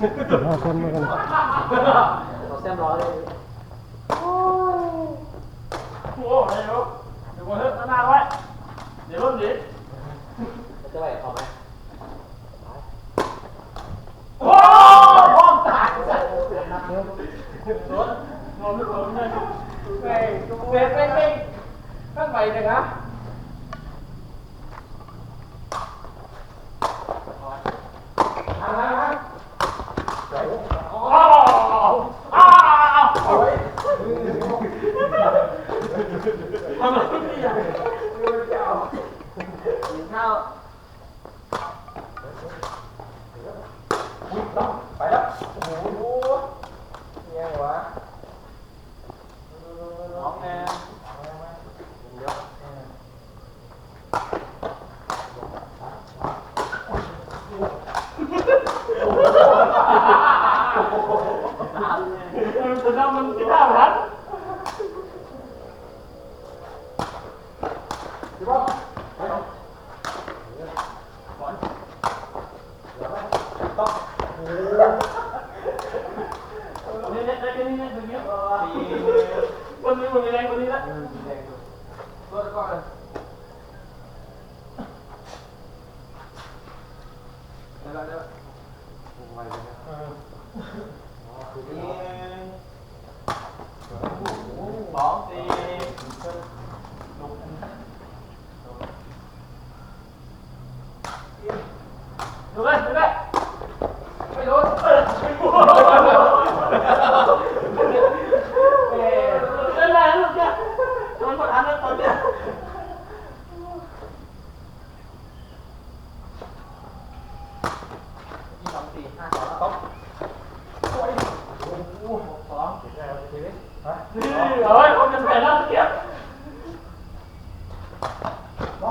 ห้าคนมากันเราแซมร้อยเลยโอ้โหเดี๋ยวเดี๋ยวมาเถอะหน้าไว้เดี๋ยวรุ่นดิจะไหวพอไหมโอ้พร้อมตายสัตว์รถนอนไม่รถเลยเฮ้ยเบรกเบรกเบรกข้างไปเลยนะ อ้าวอ้าวทำไมไม่อยาก ข้าว ไปแล้วโอ้โหเนี่ยวะ น้องแอน จะทำมันที่ท่าพัด นี่นี่นี่นี่ตรงนี้วันนี้วันนี้แรงกว่านี้ละรถก่อนเดี๋ยวเดี๋ยวนี่สองสี่ดูเลยดูเลยไม่รู้เออไม่รู้ เออเล่นอะไรลูกเนี่ยมันกดอันนั้นตอนเนี่ยยี่สองสี่ห้าสองแล้วสองนี่เฮ้ยคนจะแพ้แล้วเก็บ โอ้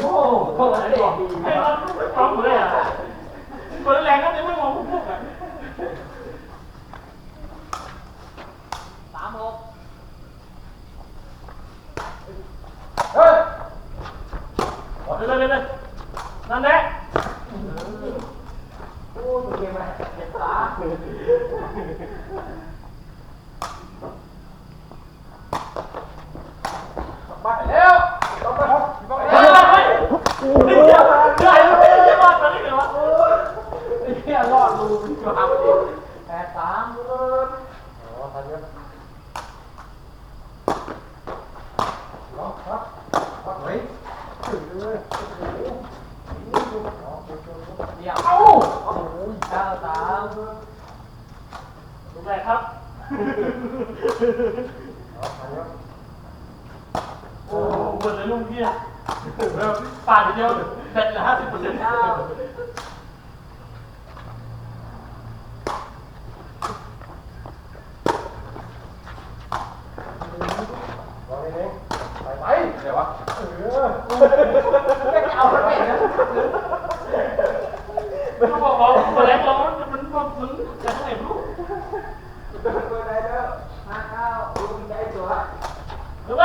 โหอะไรดี ให้มันทำเลยอะคนแรงก็ไม่มองพวกอะ สามหกเฮ้ยเลยเลยเลยนั่นแหละโอ้ตัวเกมอะไรเจ็ดสามมาแล้วต้องไปครับต้องไปเฮ้ยเฮ้ยโอ้โหใหญ่ใหญ่ใหญ่มากตอนนี้เหรอไอ้เหี้ยรอดรูมันก็ทำดีแปสามเลย อ๋อทันเยอะล็อกครับล็อกไว้ถึงเลยโอ้โหอ๋อโอเคโอเค เดี๋ยวเอ้าโอ้โหเก้าสาม ถูก ไหมครับอ๋อทันเยอะโอ้โหเหมือนเลยลุงพี่อะป่านเดียวแบตเหลือห้าสิบเปอร์เซ็นต์เก้าลองนิดนึงไปไปเดี๋ยววะเออ ไม่เอาไปนะ เขาบอกว่าคนแรกเรามันมันมันจะต้องไหนรู้ เดินไปได้แล้วห้าเก้าดูมันได้ตัว ถูกไหม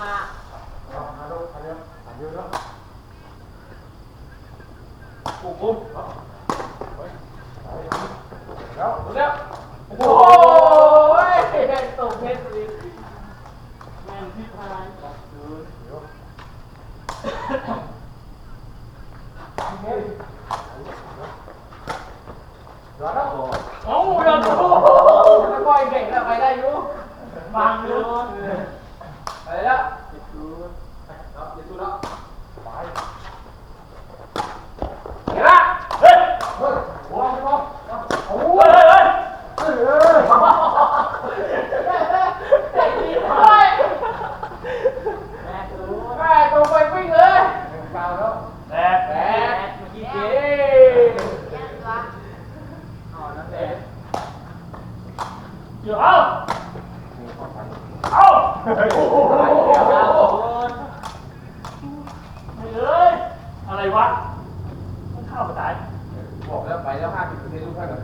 ห้า เอาทันเยอะทันเยอะทันเยอะเนาะ โอ้โหแล้วถูกแล้วโอ้ยตกเพชรอีกแม่นที่ เอาอะไรแล้วนะไม่เอ้ยอะไรวะมันเข้าไปไหนบอกแล้วไปแล้วห้าสิบเปอร์เซ็นต์ลูกค้ากับ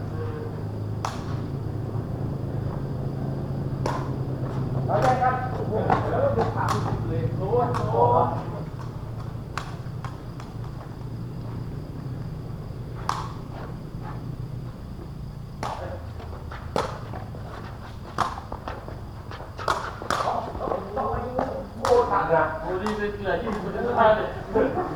เอาได้ครับโอ้โหแล้วดูขาดเลยโอ้โห 我的意思，你来，你不是他的。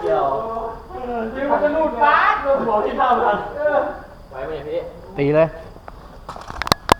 เกี่ยวที่มันจะรูดฟ้าลงบอกที่เท่ากันไหวไหมพี่ตีเลย